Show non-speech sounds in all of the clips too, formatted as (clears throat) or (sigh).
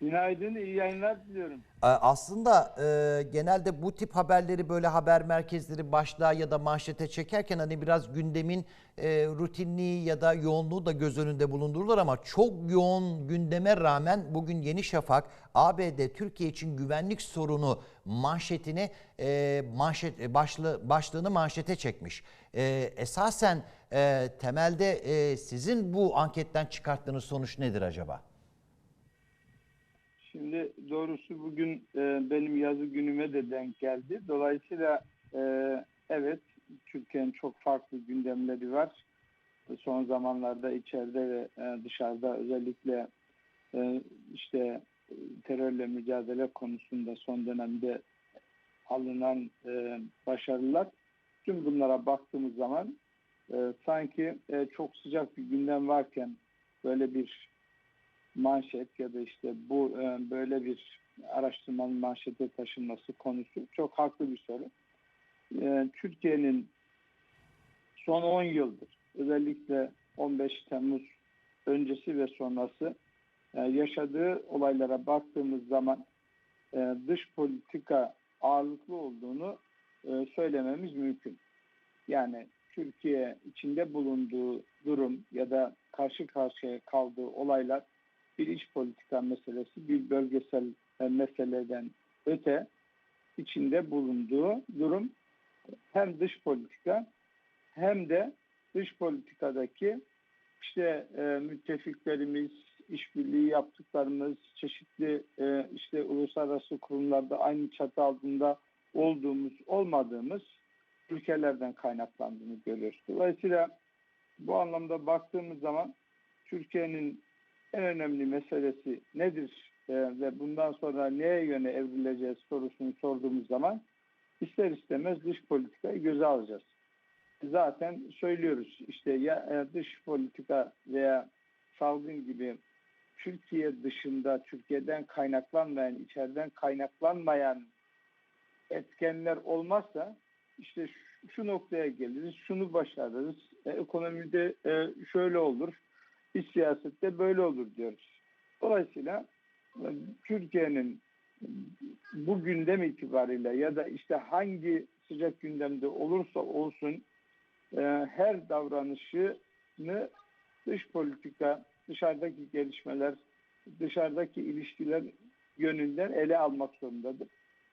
Günaydın, iyi yayınlar diliyorum. Ee, Aslında e, genelde bu tip haberleri böyle haber merkezleri başlığa ya da manşete çekerken hani biraz gündemin e, rutinliği ya da yoğunluğu da göz önünde bulundururlar ama çok yoğun gündeme rağmen bugün Yeni Şafak ABD Türkiye için güvenlik sorunu manşetini e, manşet e, başlı, başlığını manşete çekmiş. E, esasen e, temelde e, sizin bu anketten çıkarttığınız sonuç nedir acaba? Şimdi doğrusu bugün e, benim yazı günüme de denk geldi. Dolayısıyla e, evet Türkiye'nin çok farklı gündemleri var. Son zamanlarda içeride ve e, dışarıda özellikle e, işte terörle mücadele konusunda son dönemde alınan e, başarılar. Tüm bunlara baktığımız zaman e, sanki e, çok sıcak bir gündem varken böyle bir manşet ya da işte bu e, böyle bir araştırmanın manşete taşınması konusu çok haklı bir soru. E, Türkiye'nin son 10 yıldır özellikle 15 Temmuz öncesi ve sonrası e, yaşadığı olaylara baktığımız zaman dış politika ağırlıklı olduğunu söylememiz mümkün. Yani Türkiye içinde bulunduğu durum ya da karşı karşıya kaldığı olaylar bir iç politika meselesi, bir bölgesel e, meseleden öte içinde bulunduğu durum hem dış politika hem de dış politikadaki işte e, müttefiklerimiz, işbirliği yaptıklarımız, çeşitli e, işte uluslararası kurumlarda aynı çatı altında olduğumuz, olmadığımız ülkelerden kaynaklandığını görüyoruz. Dolayısıyla bu anlamda baktığımız zaman Türkiye'nin en önemli meselesi nedir e, ve bundan sonra neye yöne evrileceğiz sorusunu sorduğumuz zaman ister istemez dış politikayı göze alacağız. Zaten söylüyoruz işte ya e, dış politika veya salgın gibi Türkiye dışında Türkiye'den kaynaklanmayan, içeriden kaynaklanmayan etkenler olmazsa işte şu, noktaya geliriz, şunu başarırız, e, ekonomide e, şöyle olur, iç siyasette böyle olur diyoruz. Dolayısıyla e, Türkiye'nin bu gündem itibariyle ya da işte hangi sıcak gündemde olursa olsun e, her davranışını dış politika, dışarıdaki gelişmeler, dışarıdaki ilişkiler yönünden ele almak zorundadır.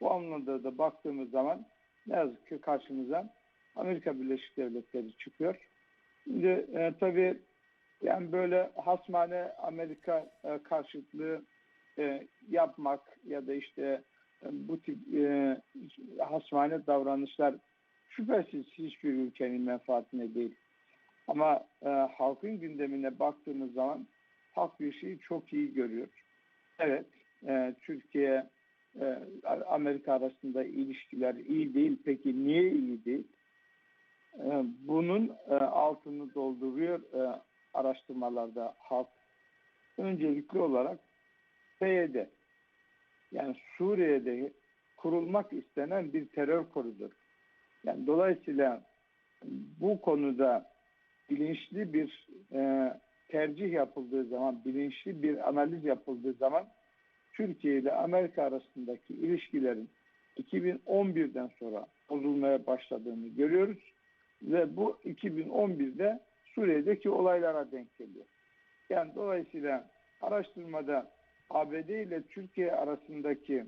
Bu anlamda da baktığımız zaman ne yazık ki karşımıza Amerika Birleşik Devletleri çıkıyor. Şimdi e, tabii yani böyle hasmane Amerika e, karşıtlığı e, yapmak ya da işte e, bu tip e, hasmane davranışlar şüphesiz hiçbir ülkenin menfaatine değil. Ama e, halkın gündemine baktığımız zaman halk bir şeyi çok iyi görüyor. Evet, Türkiye Amerika arasında ilişkiler iyi değil. Peki niye iyi değil? Bunun altını dolduruyor araştırmalarda halk. Öncelikli olarak PYD yani Suriye'de kurulmak istenen bir terör koridoru. Yani dolayısıyla bu konuda bilinçli bir e, tercih yapıldığı zaman, bilinçli bir analiz yapıldığı zaman Türkiye ile Amerika arasındaki ilişkilerin 2011'den sonra bozulmaya başladığını görüyoruz ve bu 2011'de Suriye'deki olaylara denk geliyor. Yani dolayısıyla araştırmada ABD ile Türkiye arasındaki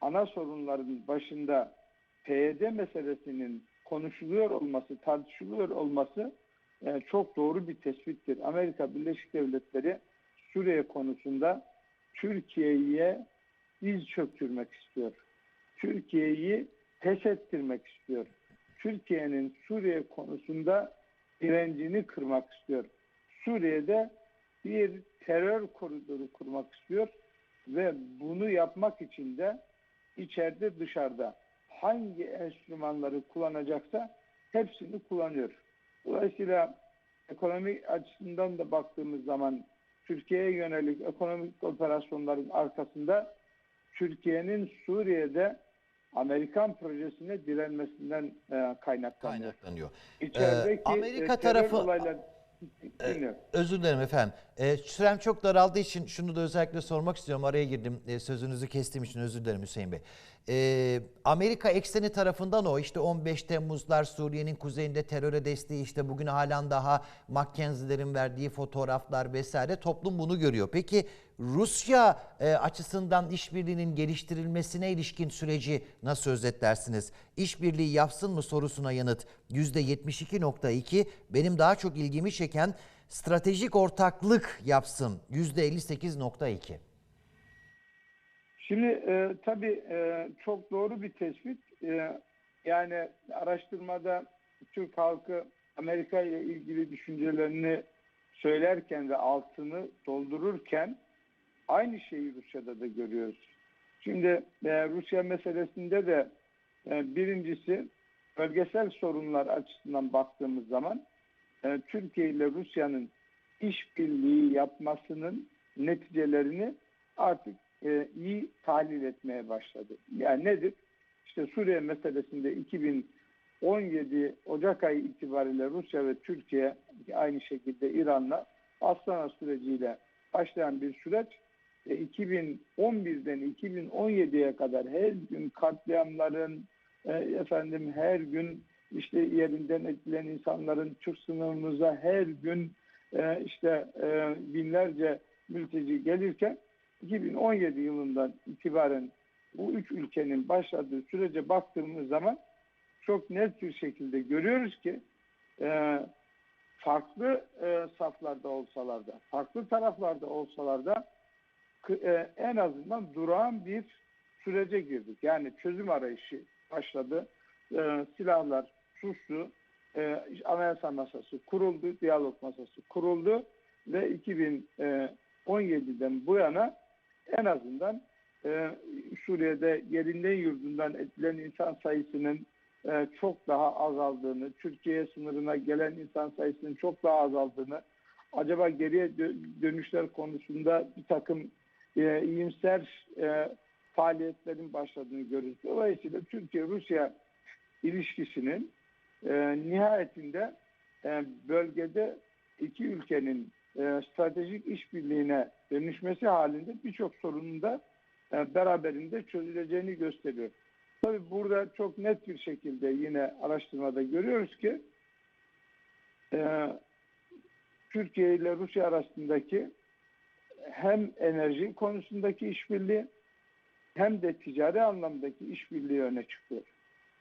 ana sorunların başında PYD meselesinin konuşuluyor olması, tartışılıyor olması e, çok doğru bir tespittir. Amerika Birleşik Devletleri Suriye konusunda Türkiye'ye diz çöktürmek istiyor. Türkiye'yi pes ettirmek istiyor. Türkiye'nin Suriye konusunda direncini kırmak istiyor. Suriye'de bir terör koridoru kurmak istiyor ve bunu yapmak için de içeride dışarıda hangi enstrümanları kullanacaksa hepsini kullanıyor. Dolayısıyla ekonomi açısından da baktığımız zaman Türkiye'ye yönelik ekonomik operasyonların arkasında Türkiye'nin Suriye'de Amerikan projesine direnmesinden e, kaynaklanıyor. Kaynaklanıyor. İçerideki Ee, Amerika e, tarafı olaylar dinliyorum. Özür dilerim efendim. Ee, sürem çok daraldığı için şunu da özellikle sormak istiyorum. Araya girdim. Ee, sözünüzü kestiğim için özür dilerim Hüseyin Bey. Ee, Amerika ekseni tarafından o işte 15 Temmuzlar Suriye'nin kuzeyinde teröre desteği işte bugün halen daha Mackenzie'lerin verdiği fotoğraflar vesaire toplum bunu görüyor. Peki Rusya e, açısından işbirliğinin geliştirilmesine ilişkin süreci nasıl özetlersiniz? İşbirliği yapsın mı sorusuna yanıt %72.2 benim daha çok ilgimi çeken stratejik ortaklık yapsın %58.2. Şimdi e, tabii e, çok doğru bir tespit. E, yani araştırmada Türk halkı Amerika ile ilgili düşüncelerini söylerken ve altını doldururken aynı şeyi Rusya'da da görüyoruz. Şimdi e, Rusya meselesinde de e, birincisi bölgesel sorunlar açısından baktığımız zaman e, Türkiye ile Rusya'nın işbirliği yapmasının neticelerini artık e, iyi tahlil etmeye başladı. Yani nedir? İşte Suriye meselesinde 2017 Ocak ayı itibariyle Rusya ve Türkiye aynı şekilde İran'la Astana süreciyle başlayan bir süreç e, 2011'den 2017'ye kadar her gün katliamların e, efendim her gün işte yerinden edilen insanların Türk sınırımıza her gün e, işte e, binlerce mülteci gelirken 2017 yılından itibaren bu üç ülkenin başladığı sürece baktığımız zaman çok net bir şekilde görüyoruz ki e, farklı e, saflarda olsalar da, farklı taraflarda olsalar da e, en azından durağan bir sürece girdik. Yani çözüm arayışı başladı. E, silahlar sustu. E, anayasa masası kuruldu, diyalog masası kuruldu ve 2017'den bu yana en azından e, Suriye'de yerinden yurdundan edilen insan sayısının e, çok daha azaldığını, Türkiye sınırına gelen insan sayısının çok daha azaldığını, acaba geriye dö- dönüşler konusunda bir takım e, iyimser e, faaliyetlerin başladığını görürüz. Dolayısıyla Türkiye-Rusya ilişkisinin e, nihayetinde e, bölgede iki ülkenin e, stratejik işbirliğine dönüşmesi halinde birçok sorunun da e, beraberinde çözüleceğini gösteriyor. Tabii burada çok net bir şekilde yine araştırmada görüyoruz ki e, Türkiye ile Rusya arasındaki hem enerji konusundaki işbirliği hem de ticari anlamdaki işbirliği öne çıkıyor.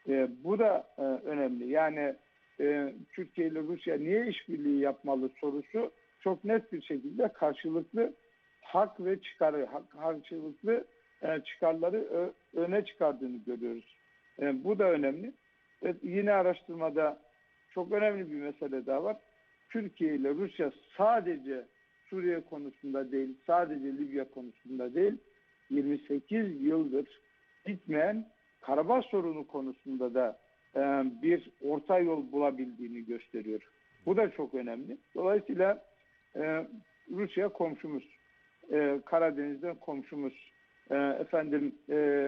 E, bu da e, önemli. Yani e, Türkiye ile Rusya niye işbirliği yapmalı sorusu çok net bir şekilde karşılıklı hak ve çıkarı, karşılıklı e, çıkarları öne çıkardığını görüyoruz. E, bu da önemli. Ve yine araştırmada çok önemli bir mesele daha var. Türkiye ile Rusya sadece Suriye konusunda değil, sadece Libya konusunda değil, 28 yıldır bitmeyen Karabağ sorunu konusunda da e, bir orta yol bulabildiğini gösteriyor. Bu da çok önemli. Dolayısıyla e, Rusya komşumuz, e, Karadeniz'den komşumuz, e, efendim e,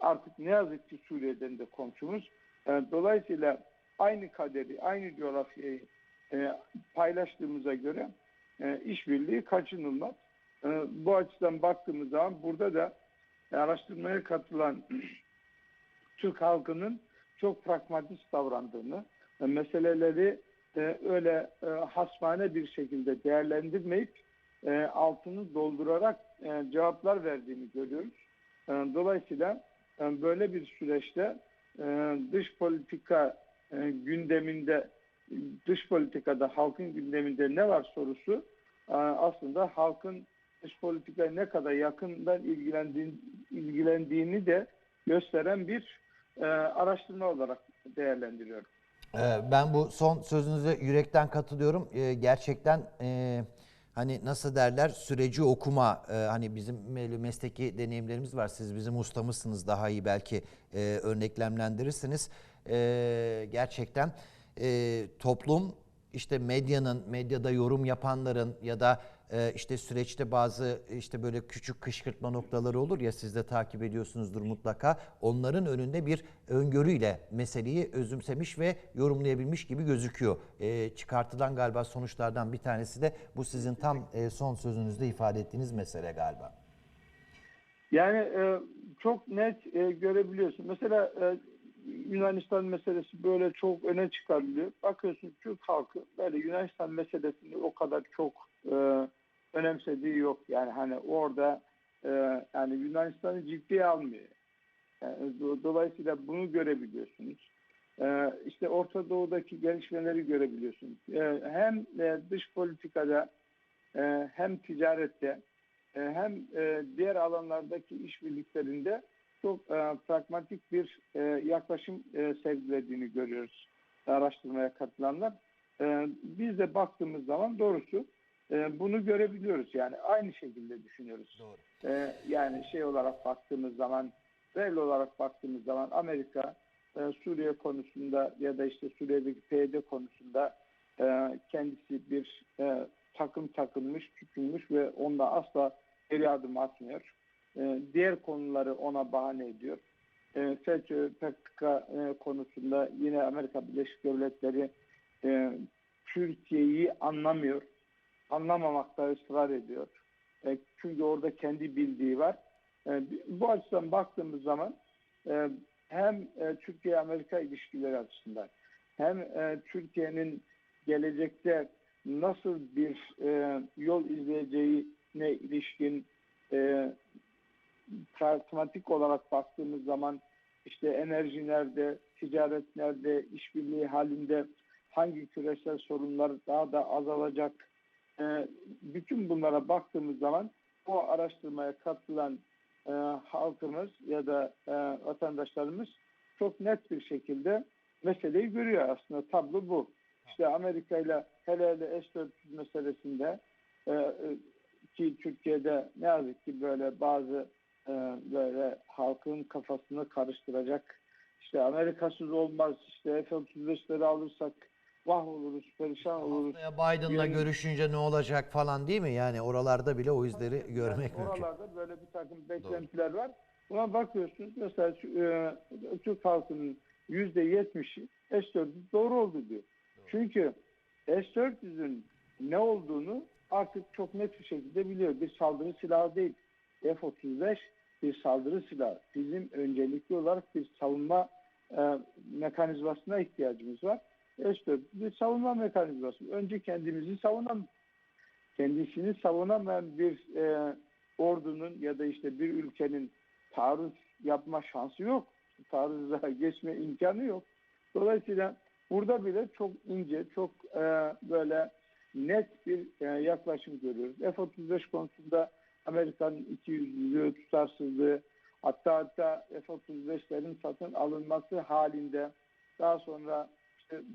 artık ne yazık ki Suriye'den de komşumuz. E, dolayısıyla aynı kaderi, aynı coğrafyayı e, paylaştığımıza göre e, işbirliği kaçınılmaz. E, bu açıdan baktığımız zaman burada da e, araştırmaya katılan (clears throat) Türk halkının çok pragmatist davrandığını, e, meseleleri e, öyle e, hasmane bir şekilde değerlendirmeyip e, altını doldurarak e, cevaplar verdiğini görüyoruz. Dolayısıyla böyle bir süreçte dış politika gündeminde, dış politikada halkın gündeminde ne var sorusu aslında halkın dış politikaya ne kadar yakından ilgilendiğini, de gösteren bir araştırma olarak değerlendiriyorum. Ee, Ben bu son sözünüze yürekten katılıyorum. Ee, Gerçekten e, hani nasıl derler süreci okuma e, hani bizim mesleki deneyimlerimiz var. Siz bizim ustamızsınız daha iyi belki e, örneklemlendirirsiniz. E, Gerçekten toplum işte medyanın, medyada yorum yapanların ya da e, işte süreçte bazı işte böyle küçük kışkırtma noktaları olur ya siz de takip ediyorsunuzdur mutlaka. Onların önünde bir öngörüyle meseleyi özümsemiş ve yorumlayabilmiş gibi gözüküyor. E, çıkartılan galiba sonuçlardan bir tanesi de bu sizin tam e, son sözünüzde ifade ettiğiniz mesele galiba. Yani e, çok net e, görebiliyorsun. Mesela e, Yunanistan meselesi böyle çok öne çıkarılıyor. Bakıyorsun Türk halkı böyle Yunanistan meselesini o kadar çok e, önemsediği yok. Yani hani orada e, yani Yunanistan'ı ciddiye almıyor. Yani do- dolayısıyla bunu görebiliyorsunuz. E, işte Orta Doğu'daki gelişmeleri görebiliyorsunuz. E, hem e, dış politikada e, hem ticarette e, hem e, diğer alanlardaki işbirliklerinde çok e, pragmatik bir e, yaklaşım e, sergilediğini görüyoruz araştırmaya katılanlar. E, biz de baktığımız zaman doğrusu e, bunu görebiliyoruz. Yani aynı şekilde düşünüyoruz. Doğru. E, yani şey olarak baktığımız zaman, reel olarak baktığımız zaman Amerika e, Suriye konusunda ya da işte Suriye'deki PYD konusunda e, kendisi bir e, takım takılmış, tutunmuş ve onda asla geri adım atmıyor. E, diğer konuları ona bahane ediyor. E, FETÖ, PKK e, konusunda yine Amerika Birleşik Devletleri e, Türkiye'yi anlamıyor. Anlamamakta ısrar ediyor. E, çünkü orada kendi bildiği var. E, bu açıdan baktığımız zaman e, hem e, Türkiye-Amerika ilişkileri açısından hem e, Türkiye'nin gelecekte nasıl bir e, yol izleyeceğine ilişkin e, pragmatik olarak baktığımız zaman işte enerji nerede, ticaret nerede, işbirliği halinde hangi küresel sorunlar daha da azalacak. E, bütün bunlara baktığımız zaman bu araştırmaya katılan e, halkımız ya da e, vatandaşlarımız çok net bir şekilde meseleyi görüyor aslında tablo bu. İşte Amerika ile hele hele S-400 meselesinde e, e, ki Türkiye'de ne yazık ki böyle bazı e, böyle halkın kafasını karıştıracak işte Amerikasız olmaz işte F-35'leri alırsak vah oluruz perişan oluruz. Haftaya Biden'la görüşünce ne olacak falan değil mi? Yani oralarda bile o izleri görmek mümkün. Oralarda böyle bir takım beklentiler var. Buna bakıyorsunuz mesela e, Türk halkının yüzde yetmişi S-400 doğru oldu diyor. Çünkü S-400'ün ne olduğunu artık çok net bir şekilde biliyor. Bir saldırı silahı değil. F-35 bir saldırı silahı. Bizim öncelikli olarak bir savunma e, mekanizmasına ihtiyacımız var. S-400 bir savunma mekanizması. Önce kendimizi savunalım kendisini savunamayan bir e, ordunun ya da işte bir ülkenin taarruz yapma şansı yok. Taarruza (laughs) geçme imkanı yok. Dolayısıyla burada bile çok ince, çok e, böyle net bir e, yaklaşım görüyoruz. F-35 konusunda Amerika'nın ikiyüzlülüğü, tutarsızlığı, hatta hatta F-35'lerin satın alınması halinde daha sonra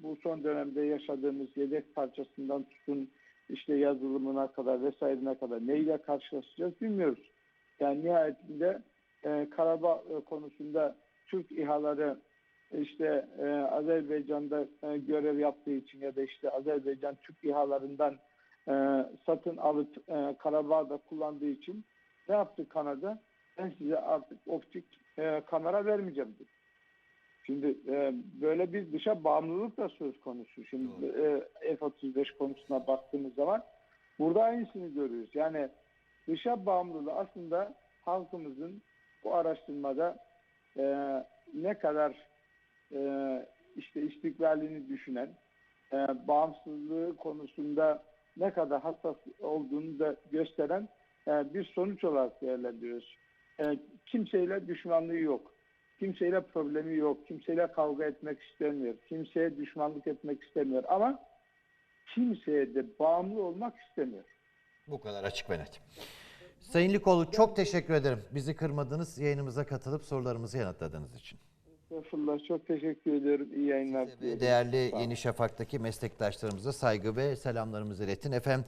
bu son dönemde yaşadığımız yedek parçasından tutun işte yazılımına kadar vesairine kadar neyle karşılaşacağız bilmiyoruz. Yani nihayetinde e, Karabağ e, konusunda Türk İHA'ları işte e, Azerbaycan'da e, görev yaptığı için ya da işte Azerbaycan Türk İHA'larından e, satın alıp e, Karabağ'da kullandığı için ne yaptı Kanada? Ben size artık optik e, kamera vermeyeceğim dedi. Şimdi e, böyle bir dışa bağımlılık da söz konusu. Şimdi e, F-35 konusuna baktığımız zaman burada aynısını görüyoruz. Yani dışa bağımlılığı aslında halkımızın bu araştırmada e, ne kadar e, işte istiklalini düşünen, e, bağımsızlığı konusunda ne kadar hassas olduğunu da gösteren e, bir sonuç olarak değerlendiriyoruz. E, kimseyle düşmanlığı yok. Kimseyle problemi yok. Kimseyle kavga etmek istemiyor. Kimseye düşmanlık etmek istemiyor. Ama kimseye de bağımlı olmak istemiyor. Bu kadar açık ve net. Sayın Likoğlu çok teşekkür ederim. Bizi kırmadınız, yayınımıza katılıp sorularımızı yanıtladığınız için. Estağfurullah. Çok teşekkür ediyorum. İyi yayınlar diliyorum. Değerli. Yeni Şafak'taki meslektaşlarımıza saygı ve selamlarımızı iletin. Efendim